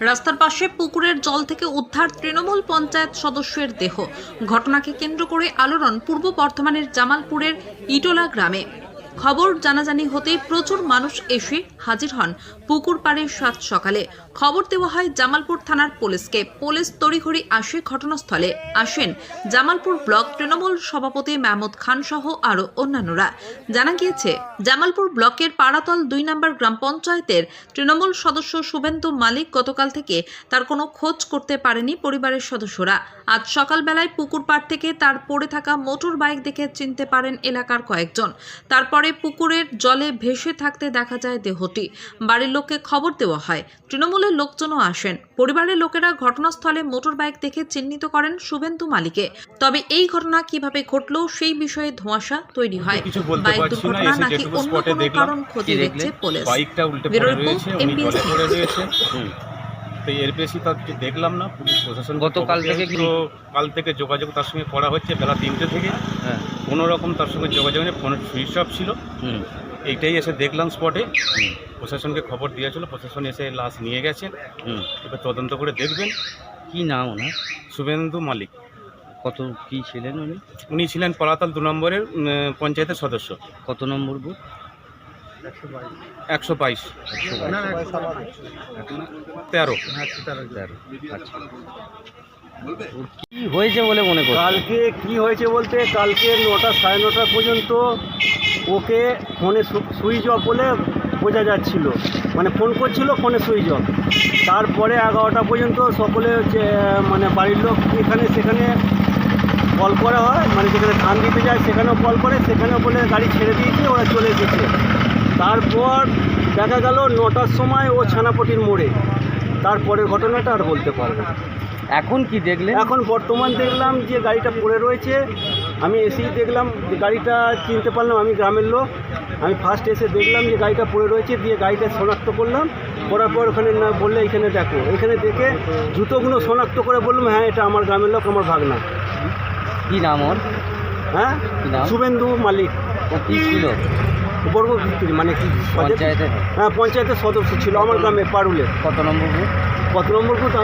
রাস্তার পাশে পুকুরের জল থেকে উদ্ধার তৃণমূল পঞ্চায়েত সদস্যের দেহ। ঘটনাকে কেন্দ্র করে আলোড়ন পূর্ব বর্ধমানের জামালপুরের ইটোলা গ্রামে। খবর জানাজানি হতেই প্রচুর মানুষ এসে হাজির হন পুকুর পাড়ে সাত সকালে। খবর দেওয়া হয় জামালপুর থানার পুলিশকে। পুলিশ তড়িঘড়ি আসে ঘটনাস্থলে। আসেন জামালপুর ব্লক তৃণমূল সভাপতি মাহমুদ খান সহ আরও অন্যান্যরা। জানা গিয়েছে, জামালপুর ব্লকের পাড়াতল দুই নম্বর গ্রাম পঞ্চায়েতের তৃণমূল সদস্য শুভেন্দু মালিক গতকাল থেকে তার কোনো খোঁজ করতে পারেনি পরিবারের সদস্যরা। আজ সকালবেলায় পুকুর পাড় থেকে তার পড়ে থাকা মোটর বাইক দেখে চিনতে পারেন এলাকার কয়েকজন। তারপরে পুকুরের জলে ভেসে থাকতে দেখা যায় দেহটি। বাড়ির লোককে খবর দেওয়া হয়। তৃণমূলের লোকজনও আসেন। পরিবারের লোকেরা ঘটনাস্থলে মোটর বাইক দেখে চিহ্নিত করেন শুভেন্দু মালিকে তবে এই ঘটনা কীভাবে ঘটলো সেই বিষয়ে ধোঁয়াশা তৈরি হয়। বাইক দুর্ঘটনা নাকি অন্য কোনো কারণ কি দেখছে পুলিশ। ব্যুরো রিপোর্ট, রয়েছে তো এর বেশি তার কিছু দেখলাম না পুলিশ প্রশাসন গতকাল থেকে কি- তো কাল থেকে যোগাযোগ তার সঙ্গে করা হচ্ছে বেলা তিনটে থেকে। হ্যাঁ। কোনো রকম তার সঙ্গে যোগাযোগ নেই ফোনের সুইচ অফ ছিল। হুম। এইটাই এসে দেখলাম স্পটে প্রশাসনকে খবর দিয়েছিল প্রশাসন এসে লাশ নিয়ে গেছেন হুম। এবার তদন্ত করে দেখবেন। কি নাম ওনার? শুভেন্দু মালিক। কত কি ছিলেন উনি? উনি ছিলেন পলাতাল দু নম্বরের উম, পঞ্চায়েতের সদস্য। কত নম্বর বুথ? একশো বাইশ। তেরো। তেরো। আচ্ছা। কি হয়েছে বলে মনে করছেন? কালকে কি হয়েছে বলতে কালকে নটা সাড়ে নটা পর্যন্ত ওকে ফোনে সুইচ অফ বলে বোঝা যাচ্ছিল। মানে ফোন করছিল ফোনে সুইচ অফ। তারপরে এগারোটা পর্যন্ত সকলে হচ্ছে মানে বাড়ির লোক এখানে সেখানে কল করা হয়। মানে যেখানে ধান দিতে যায় সেখানেও কল করে সেখানেও বলে গাড়ি ছেড়ে দিয়েছে ওরা চলে এসেছে। তারপর দেখা গেল নটার সময় ও ছানাপটির মোড়ে। তারপরের ঘটনাটা আর বলতে পারব না। এখন কি দেখলেন? এখন বর্তমান দেখলাম যে গাড়িটা পড়ে রয়েছে। আমি এসেই দেখলাম যে গাড়িটা চিনতে পারলাম আমি গ্রামের লোক। আমি ফার্স্ট এসে দেখলাম যে গাড়িটা পড়ে রয়েছে দিয়ে গাড়িটা শনাক্ত করলাম। করার পর ওখানে না বললে এখানে দেখো। এখানে দেখে জুতোগুলো শনাক্ত করে বললাম হ্যাঁ এটা আমার গ্রামের লোক আমার ভাগনা। কি নাম ওর? হ্যাঁ? কি নাম? শুভেন্দু মালিক। ও কি ছিল? বর্গ ভিত্তির মানে কি পঞ্চায়েতে হ্যাঁ পঞ্চায়েতের সদস্য ছিল আমার গ্রামে পারুলে। কত নম্বর কত নম্বর বুথ?